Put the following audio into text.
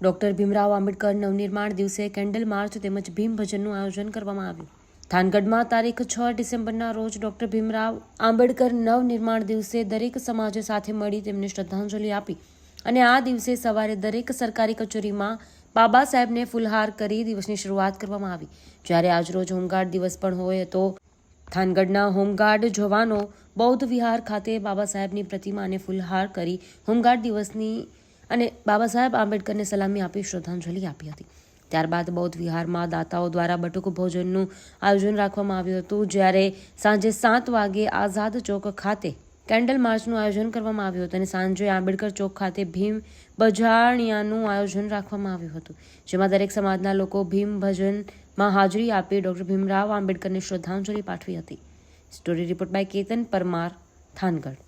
Doctor Bhimrao Ambedkar નવનિર્માણ દિવસે candle March તેમજ ભીમ ભજનનું આયોજન કરવામાં આવ્યું. થાનગઢમાં તારીખ છ ડિસેમ્બરના રોજ ડોક્ટર ભીમરાવ આંબેડકર નવનિર્માણ દિવસે દરેક સમાજ સાથે મળી તેમને શ્રદ્ધાંજલિ આપી અને આ દિવસે સવારે દરેક સરકારી કચેરીમાં બાબા સાહેબને ફૂલહાર કરી દિવસની શરૂઆત કરવામાં આવી. જ્યારે આજરોજ હોમગાર્ડ દિવસ પણ હોય તો થાનગઢના હોમગાર્ડ જવાનો બૌદ્ધ વિહાર ખાતે બાબા સાહેબની પ્રતિમાને ફૂલહાર કરી હોમગાર્ડ દિવસની અને બાબા સાહેબ આંબેડકરને સલામી આપી, શ્રદ્ધાંજલિ આપી હતી. ત્યારબાદ બૌદ્ધ વિહારમાં દાતાઓ દ્વારા બટુક ભોજનનું આયોજન રાખવામાં આવ્યું હતું, જ્યારે સાંજે સાત વાગે આઝાદ ચોક ખાતે કેન્ડલ માર્ચનું આયોજન કરવામાં આવ્યું હતું અને સાંજે આંબેડકર ચોક ખાતે ભીમ બજાણિયાનું આયોજન રાખવામાં આવ્યું હતું, જેમાં દરેક સમાજના લોકો ભીમ ભજનમાં હાજરી આપી ડોક્ટર ભીમરાવ આંબેડકરને શ્રદ્ધાંજલિ પાઠવી હતી. Story report by Ketan Parmar, Thangadh.